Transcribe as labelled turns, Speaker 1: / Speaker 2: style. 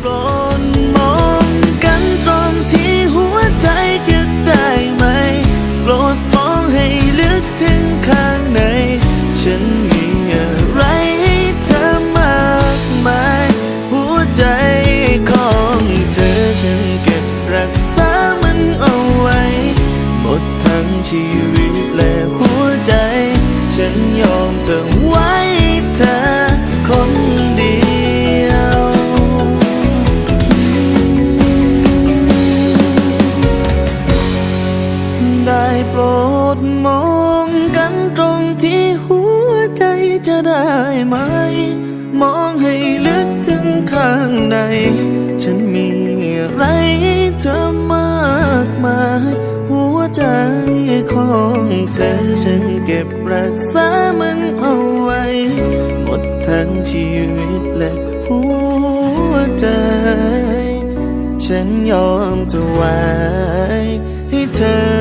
Speaker 1: โปรดมองกันตรงที่หัวใจจะได้ไหม โปรดมองให้ลึกถึงข้างใน ฉันมีอะไรให้เธอมากมาย หัวใจของเธอฉันเก็บรักษามันเอาไว้ หมดทั้งชีวิตและหัวใจ ฉันยอมเธอไว้เธอคน ได้โปรดมองกันตรงที่หัวใจจะได้ไหม มองให้ลึกถึงข้างใน ฉันมีอะไรเธอมากมาย หัวใจของเธอฉันเก็บรักษามันเอาไว้ หมดทั้งชีวิตและหัวใจ ฉันยอมเธอไว้เธอ